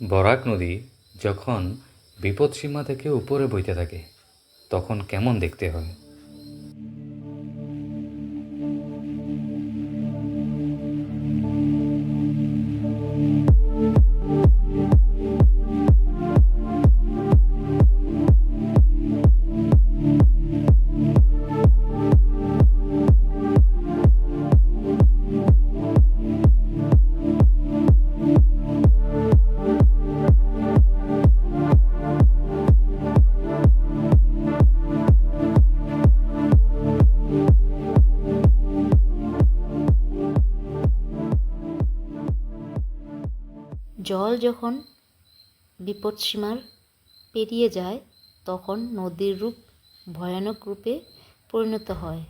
বরাক নদী যখন বিপদসীমা থেকে উপরে বইতে থাকে তখন কেমন দেখতে হয়? জল যখন বিপদসীমার পেরিয়ে যায় তখন নদীর রূপ ভয়ানক রূপে পরিণত হয়।